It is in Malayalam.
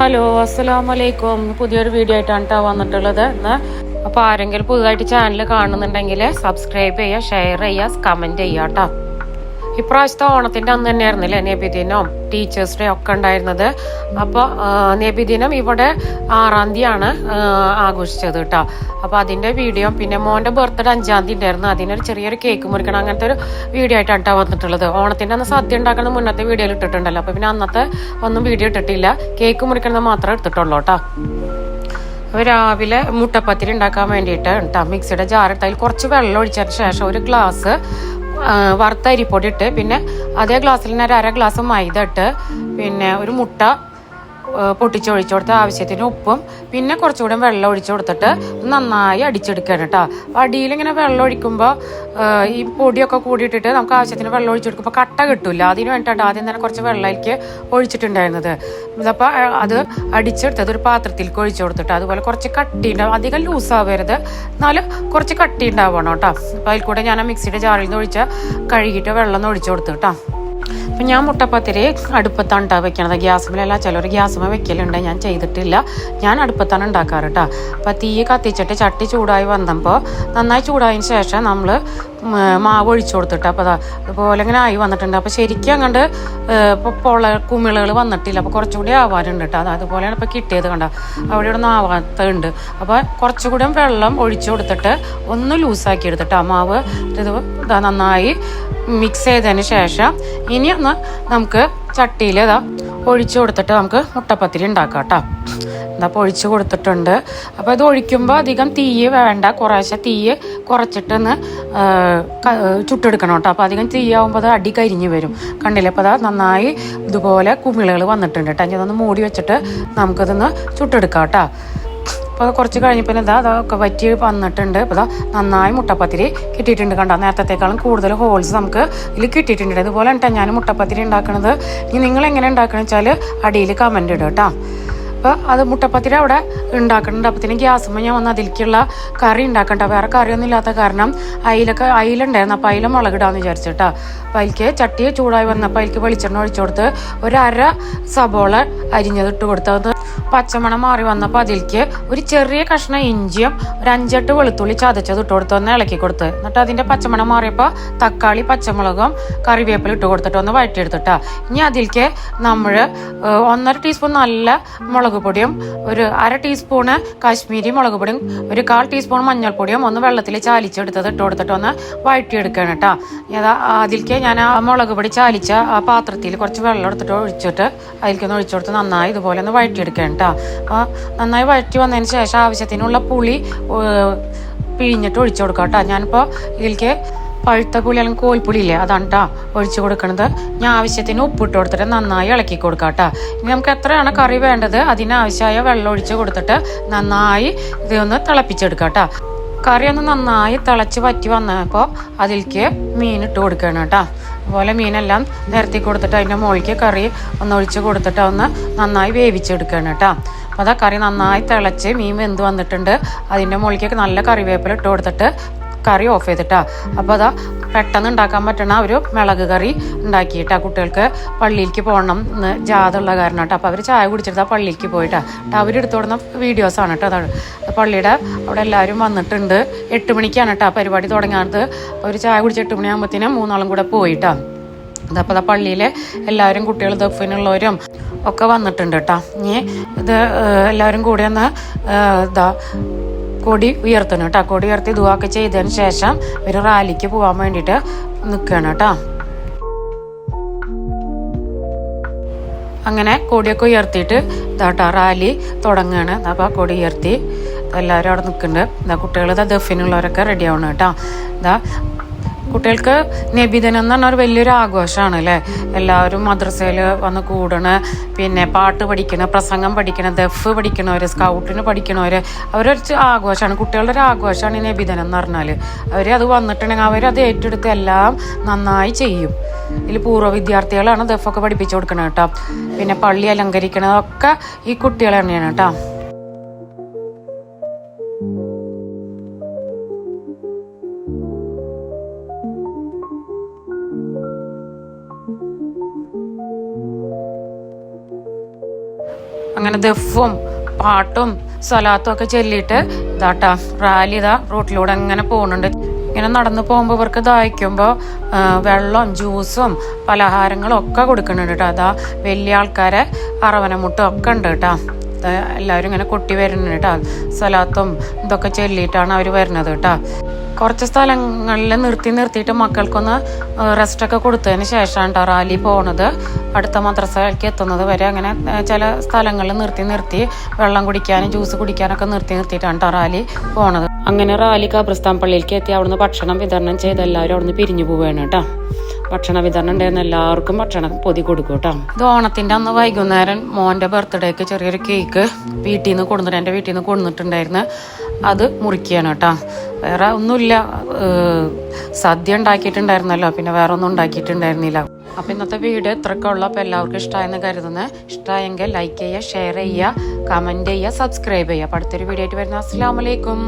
ഹലോ അസ്സലാമു വലൈക്കും പുതിയൊരു വീഡിയോ ആയിട്ടാണ് കേട്ടോ വന്നിട്ടുള്ളത് ഇന്ന്. അപ്പോൾ ആരെങ്കിലും പുതുതായിട്ട് ചാനൽ കാണുന്നുണ്ടെങ്കിൽ സബ്സ്ക്രൈബ് ചെയ്യുക ഷെയർ ചെയ്യുക കമന്റ് ചെയ്യുക കേട്ടോ ഇപ്രാവശ്യത്തെ ഓണത്തിന്റെ അന്ന് തന്നെയായിരുന്നില്ലേ നബിദിനം ടീച്ചേഴ്സ് ഡേ ഒക്കെ ഉണ്ടായിരുന്നത്. അപ്പോൾ നബിദിനം ഇവിടെ ആറാം തീയതിയാണ് ആഘോഷിച്ചത് കേട്ടോ. അപ്പോൾ അതിന്റെ വീഡിയോ പിന്നെ മോന്റെ ബർത്ത്ഡേ അഞ്ചാം തീയതി ഉണ്ടായിരുന്നു. അതിനൊരു ചെറിയൊരു കേക്ക് മുറിക്കണം അങ്ങനത്തെ ഒരു വീഡിയോ ആയിട്ടാണ് കേട്ടോ വന്നിട്ടുള്ളത്. ഓണത്തിന്റെ അന്ന് സദ്യ ഉണ്ടാക്കുന്ന മുന്നത്തെ വീഡിയോയിൽ ഇട്ടിട്ടുണ്ടല്ലോ. അപ്പോൾ പിന്നെ അന്നത്തെ ഒന്നും വീഡിയോ ഇട്ടിട്ടില്ല. കേക്ക് മുറിക്കണത് മാത്രമേ എടുത്തിട്ടുള്ളൂ കേട്ടോ. രാവിലെ മുട്ടപ്പത്തിരി ഉണ്ടാക്കാൻ വേണ്ടിയിട്ട് കേട്ടോ മിക്സിയുടെ ജാറിട്ട് അതിൽ കുറച്ച് വെള്ളം ഒഴിച്ചതിന് ശേഷം ഒരു ഗ്ലാസ് വറുത്ത അരിപ്പൊടി ഇട്ട് പിന്നെ അതേ ഗ്ലാസ്സിൽ തന്നെ ഒരു അര ഗ്ലാസ് മൈദ ഇട്ട് പിന്നെ ഒരു മുട്ട പൊട്ടിച്ചൊഴിച്ചു കൊടുത്ത് ആവശ്യത്തിന് ഉപ്പും പിന്നെ കുറച്ചുകൂടെ വെള്ളം ഒഴിച്ചു കൊടുത്തിട്ട് നന്നായി അടിച്ചെടുക്കുകയാണ് കേട്ടോ. അടിയിൽ ഇങ്ങനെ വെള്ളം ഒഴിക്കുമ്പോൾ ഈ പൊടിയൊക്കെ കൂടിയിട്ടിട്ട് നമുക്ക് ആവശ്യത്തിന് വെള്ളം ഒഴിച്ചു കൊടുക്കുമ്പോൾ കട്ട കിട്ടില്ല അതിന് വേണ്ടിയിട്ടാണ് ആദ്യം തന്നെ കുറച്ച് വെള്ളത്തിലേക്ക് ഒഴിച്ചിട്ടുണ്ടായിരുന്നത്. അപ്പോൾ അത് അടിച്ചെടുത്തത് ഒരു പാത്രത്തിലേക്ക് ഒഴിച്ചു കൊടുത്തിട്ട് അതുപോലെ കുറച്ച് കട്ടി ഉണ്ടാവും അധികം ലൂസ് ആവരുത്. എന്നാലും കുറച്ച് കട്ടി. ഉണ്ടാവണം കേട്ടോ അപ്പോൾ അതിൽ കൂടെ ഞാൻ മിക്സിയുടെ ജാറിൽ നിന്ന് ഒഴിച്ച കഴുകിയിട്ട് വെള്ളം ഒഴിച്ചു കൊടുത്തു കേട്ടോ. അപ്പം ഞാൻ മുട്ടപ്പത്തിരി അടുപ്പത്താണ് കേട്ടോ വെക്കണത്. ഗ്യാസുമല്ല ചിലർ ഗ്യാസുമേ വെക്കലുണ്ട്. ഞാൻ ചെയ്തിട്ടില്ല. ഞാൻ അടുപ്പത്താണ് ഉണ്ടാക്കാറ് കേട്ടോ അപ്പം തീ കത്തിച്ചിട്ട് ചട്ടി ചൂടായി വന്നപ്പോൾ നന്നായി ചൂടായതിന് ശേഷം നമ്മൾ മാവ് ഒഴിച്ചു കൊടുത്തിട്ട് അപ്പോൾ അതുപോലെ ഇങ്ങനെ ആയി വന്നിട്ടുണ്ട്. അപ്പോൾ ശരിക്കും അങ്ങോട്ട് ഇപ്പോൾ പൊള കുമിളകൾ വന്നിട്ടില്ല. അപ്പോൾ കുറച്ചുകൂടി ആവാനുണ്ട് കേട്ടോ അത് അതുപോലെയാണ് ഇപ്പോൾ കിട്ടിയത് കണ്ട. അവിടെ ഇവിടെ ആവാത്തുണ്ട്. അപ്പോൾ കുറച്ചുകൂടി വെള്ളം ഒഴിച്ചു കൊടുത്തിട്ട് ഒന്ന് ലൂസാക്കി എടുത്തിട്ട് ആ മാവ് ഇത് നന്നായി മിക്സ് ചെയ്തതിന് ശേഷം ഇനി ഒന്ന് നമുക്ക് ചട്ടിയിൽ ഇതാ ഒഴിച്ചു കൊടുത്തിട്ട് നമുക്ക് മുട്ടപ്പത്തിരി ഉണ്ടാക്കാം കേട്ടോ. എന്താ അപ്പോൾ ഒഴിച്ചു കൊടുത്തിട്ടുണ്ട്. അപ്പോൾ ഇത് ഒഴിക്കുമ്പോൾ അധികം തീയ് വേണ്ട. കുറേശ്ശെ തീയ് കുറച്ചിട്ടൊന്ന് ചുട്ടെടുക്കണം കേട്ടോ. അപ്പോൾ അധികം തീയാവുമ്പോൾ അത് അടി കരിഞ്ഞ് വരും. കണ്ടില്ല? അപ്പോൾ അത് നന്നായി ഇതുപോലെ കുമിളകൾ വന്നിട്ടുണ്ട് കേട്ടോ. ഇനി അതൊന്ന് മൂടി വെച്ചിട്ട് നമുക്കതൊന്ന് ചുട്ടെടുക്കാം കേട്ടോ. അപ്പോൾ കുറച്ച് കഴിഞ്ഞപ്പോൾ ഇതാ അതൊക്കെ വറ്റി വന്നിട്ടുണ്ട്. അപ്പോൾ ഇതാ നന്നായി മുട്ടപ്പത്തിരി കിട്ടിയിട്ടുണ്ട് കണ്ടോ? നേരത്തേക്കാളും കൂടുതൽ ഹോൾസ് നമുക്ക് ഇതിൽ കിട്ടിയിട്ടുണ്ട്. ഇതുപോലെ കേട്ടോ ഞാൻ മുട്ടപ്പത്തിരി ഉണ്ടാക്കുന്നത് ഇനി നിങ്ങൾ എങ്ങനെ ഉണ്ടാക്കണമെന്ന് വെച്ചാൽ അടിയിൽ കമന്റ് ഇടും കേട്ടോ അപ്പോൾ അത് മുട്ടപ്പത്തിരി അവിടെ ഉണ്ടാക്കുന്നുണ്ട് അപ്പത്തിന് ഗ്യാസുമ്പോൾ ഞാൻ വന്ന് അതിലേക്കുള്ള കറി ഉണ്ടാക്കണ്ട വേറെ കറിയൊന്നും ഇല്ലാത്ത കാരണം അയിലൊക്കെ അയിലുണ്ടായിരുന്നു. അപ്പോൾ അയില മുളകിടാന്ന് വിചാരിച്ചിട്ടാ അപ്പോൾ അതിലേക്ക് ചട്ടി ചൂടായി വന്നപ്പോൾ അതിലേക്ക് വെളിച്ചെണ്ണ ഒഴിച്ചു കൊടുത്ത് ഒരു അര സബോള അരിഞ്ഞത് ഇട്ട് കൊടുത്തത്. പച്ചമണം മാറി വന്നപ്പോൾ അതിലേക്ക് ഒരു ചെറിയ കഷ്ണം ഇഞ്ചിയും ഒരു അഞ്ചെട്ട് വെളുത്തുള്ളി ചതച്ചത് ഇട്ട് കൊടുത്ത് ഒന്ന് ഇളക്കി കൊടുത്ത്. എന്നിട്ട് അതിന്റെ പച്ചമണം മാറിയപ്പോൾ തക്കാളി പച്ചമുളകും കറിവേപ്പില ഇട്ട് കൊടുത്തിട്ട് ഒന്ന് വഴറ്റിയെടുത്തിട്ടാ. ഇനി അതിലേക്ക് നമ്മൾ ഒന്നര ടീസ്പൂൺ നല്ല മുളക് പൊടിയും ഒരു അര ടീസ്പൂണ് കാശ്മീരി മുളക് പൊടിയും ഒരു കാൽ ടീസ്പൂൺ മഞ്ഞൾപ്പൊടിയും ഒന്ന് വെള്ളത്തിൽ ചാലിച്ചെടുത്തത് ഇട്ട് കൊടുത്തിട്ട് ഒന്ന് വഴറ്റിയെടുക്കണം കേട്ടോ അതാ അതിലേക്ക് ഞാൻ ആ മുളക് പൊടി ചാലിച്ച ആ പാത്രത്തിൽ കുറച്ച് വെള്ളം എടുത്തിട്ട് ഒഴിച്ചിട്ട് അതിലേക്കൊന്ന് ഒഴിച്ചു കൊടുത്ത് നന്നായി ഇതുപോലെ ഒന്ന് വഴറ്റിയെടുക്കണം കേട്ടോ അപ്പോൾ നന്നായി വഴറ്റി വന്നതിന് ശേഷം ആവശ്യത്തിനുള്ള പുളി പിഴിഞ്ഞിട്ട് ഒഴിച്ചു കൊടുക്കാം കേട്ടോ ഞാനിപ്പോൾ ഇതിലേക്ക് പഴുത്ത പുളി അല്ലെങ്കിൽ കോൽപ്പുളി ഇല്ലേ അതാണ് കേട്ടോ ഒഴിച്ചു കൊടുക്കുന്നത് ഞാൻ ആവശ്യത്തിന് ഉപ്പിട്ട് കൊടുത്തിട്ട് നന്നായി ഇളക്കി കൊടുക്കാം കേട്ടോ ഇനി നമുക്ക് എത്രയാണ് കറി വേണ്ടത്? അതിനാവശ്യമായ വെള്ളം ഒഴിച്ച് കൊടുത്തിട്ട് നന്നായി ഇതൊന്ന് തിളപ്പിച്ചെടുക്കാം കേട്ടോ കറി ഒന്ന് നന്നായി തിളച്ച് പറ്റി വന്നപ്പോൾ അതിലേക്ക് മീൻ ഇട്ട് കൊടുക്കണം കേട്ടോ അതുപോലെ മീനെല്ലാം നിരത്തി കൊടുത്തിട്ട് അതിന്റെ മുകളിലേക്ക് കറി ഒന്ന് ഒഴിച്ച് കൊടുത്തിട്ട് ഒന്ന് നന്നായി വേവിച്ചെടുക്കുകയാണ് കേട്ടോ. അപ്പോൾ അതാ കറി നന്നായി തിളച്ച് മീൻ വെന്ത് വന്നിട്ടുണ്ട്. അതിന്റെ മുകളിലേക്ക് നല്ല കറിവേപ്പില ഇട്ട് കൊടുത്തിട്ട് കറി ഓഫ് ചെയ്തിട്ടാ. അപ്പോൾ അതാ പെട്ടെന്ന് ഉണ്ടാക്കാൻ പറ്റണ ഒരു മിളക് കറി ഉണ്ടാക്കിയിട്ടാ കുട്ടികൾക്ക് പള്ളിയിലേക്ക് പോകണം എന്ന് ജാതുള്ള കാരണം കേട്ടോ. അപ്പോൾ അവർ ചായ കുടിച്ചിട്ട് ആ പള്ളിയിലേക്ക് പോയിട്ടാ. കേട്ടോ അവരെടുത്തു കൊടുന്ന വീഡിയോസാണ് കേട്ടോ അതാണ്. പള്ളിയുടെ അവിടെ എല്ലാവരും വന്നിട്ടുണ്ട്. എട്ട് മണിക്കാണ് കേട്ടോ പരിപാടി തുടങ്ങാത്തത് അവർ ചായ കുടിച്ച് എട്ട് മണിയാകുമ്പോഴത്തേനും മൂന്നാളും കൂടെ പോയിട്ടാ. അതപ്പോൾ പള്ളിയിലെ എല്ലാവരും കുട്ടികൾ ദഫിനുള്ളവരും ഒക്കെ വന്നിട്ടുണ്ട് കേട്ടോ ഇനി ഇത് എല്ലാവരും കൂടി ഒന്ന് ഇതാ കൊടി ഉയർത്തണം കേട്ടോ. കൊടി ഉയർത്തി ദുവാക്ക് ചെയ്തതിന് ശേഷം ഇവർ റാലിക്ക് പോകാൻ വേണ്ടിയിട്ട് നിൽക്കുകയാണ് കേട്ടോ. അങ്ങനെ കൊടിയൊക്കെ ഉയർത്തിയിട്ട് ഇതാട്ടോ റാലി തുടങ്ങുകയാണ് അപ്പോൾ കൊടി ഉയർത്തി എല്ലാവരും അവിടെ നിൽക്കുന്നുണ്ട് എന്താ കുട്ടികൾ ഇതാ ദഫിനുള്ളവരൊക്കെ റെഡി ആവണം കേട്ടോ. ഇതാ കുട്ടികൾക്ക് നബിദിനം എന്ന് പറഞ്ഞാൽ ഒരു വലിയൊരു ആഘോഷമാണ് അല്ലേ? എല്ലാവരും മദ്രസയിൽ വന്ന് കൂടണ് പിന്നെ പാട്ട് പഠിക്കണ പ്രസംഗം പഠിക്കണ ദഫ് പഠിക്കണവർ സ്കൗട്ടിന് പഠിക്കണവർ അവരൊരു ആഘോഷമാണ്. കുട്ടികളുടെ ഒരു ആഘോഷമാണ് ഈ നബിദിനം എന്ന് പറഞ്ഞാൽ അവർ അത് വന്നിട്ടുണ്ടെങ്കിൽ അവരത് ഏറ്റെടുത്ത് എല്ലാം നന്നായി ചെയ്യും. ഇതിൽ പൂർവ വിദ്യാർത്ഥികളാണ് ദഫൊക്കെ പഠിപ്പിച്ചു കൊടുക്കണത് കേട്ടോ. പിന്നെ പള്ളി അലങ്കരിക്കണതൊക്കെ ഈ കുട്ടികൾ തന്നെയാണ് കേട്ടോ. അങ്ങനെ ദഫും പാട്ടും സ്വലാത്തും ഒക്കെ ചൊല്ലിയിട്ട് ഇതാട്ടാ റാലി ഇതാ റോട്ടിലൂടെ അങ്ങനെ പോകുന്നുണ്ട്. ഇങ്ങനെ നടന്നു പോകുമ്പോൾ ഇവർക്ക് ദാഹിക്കുമ്പോൾ വെള്ളം ജ്യൂസും പലഹാരങ്ങളും ഒക്കെ കൊടുക്കുന്നുണ്ട് കേട്ടോ. അതാ വലിയ ആൾക്കാരെ അറവനമുട്ടും ഒക്കെ ഉണ്ട് കേട്ടോ. എല്ലാവരും ഇങ്ങനെ കൊട്ടി വരുന്നുണ്ട് കേട്ടോ. സ്വലാത്തും ഇതൊക്കെ ചൊല്ലിയിട്ടാണ് അവർ വരുന്നത് കേട്ടോ. കുറച്ച് സ്ഥലങ്ങളിൽ നിർത്തി നിർത്തിയിട്ട് മക്കൾക്കൊന്ന് റെസ്റ്റൊക്കെ കൊടുത്തതിന് ശേഷമാണ് കേട്ടോ റാലി പോണത്. അടുത്ത മദ്രസയിലേക്ക് എത്തുന്നത് വരെ അങ്ങനെ ചില സ്ഥലങ്ങളിൽ നിർത്തി നിർത്തി വെള്ളം കുടിക്കാനും ജ്യൂസ് കുടിക്കാനൊക്കെ നിർത്തി നിർത്തിയിട്ടാണ് കേട്ടോ റാലി പോണത്. അങ്ങനെ റാലി കബ്രിസ്ഥാൻ പള്ളിയിലേക്ക് എത്തി. അവിടുന്ന് ഭക്ഷണം വിതരണം ചെയ്ത് എല്ലാവരും അവിടുന്ന് പിരിഞ്ഞു പോവുകയാണ് കേട്ടോ ഭക്ഷണ വിതരണം ഉണ്ടായിരുന്ന. എല്ലാവർക്കും ഭക്ഷണം പൊതി കൊടുക്കും കേട്ടോ ഇത് ഓണത്തിന്റെ അന്ന് വൈകുന്നേരം മോന്റെ ബർത്ത്ഡേക്ക് ചെറിയൊരു കേക്ക് വീട്ടിൽ നിന്ന് കൊടുത്തിട്ട് എന്റെ വീട്ടിൽ നിന്ന് കൊടുത്തിട്ടുണ്ടായിരുന്നു അത് മുറിക്കുകയാണ് കേട്ടോ വേറെ ഒന്നുമില്ല. സദ്യ ഉണ്ടാക്കിയിട്ടുണ്ടായിരുന്നല്ലോ. പിന്നെ വേറെ ഒന്നും ഉണ്ടാക്കിയിട്ടുണ്ടായിരുന്നില്ല. അപ്പം ഇന്നത്തെ വീഡിയോ ഇത്രയൊക്കെ ഉള്ളൂ. അപ്പോൾ എല്ലാവർക്കും ഇഷ്ടമായെന്ന് കരുതുന്നത് ഇഷ്ടമായെങ്കിൽ ലൈക്ക് ചെയ്യുക ഷെയർ ചെയ്യുക കമന്റ് ചെയ്യുക സബ്സ്ക്രൈബ് ചെയ്യുക. അടുത്തൊരു വീഡിയോ ആയിട്ട് വരുന്ന. അസ്സാം വലൈക്കും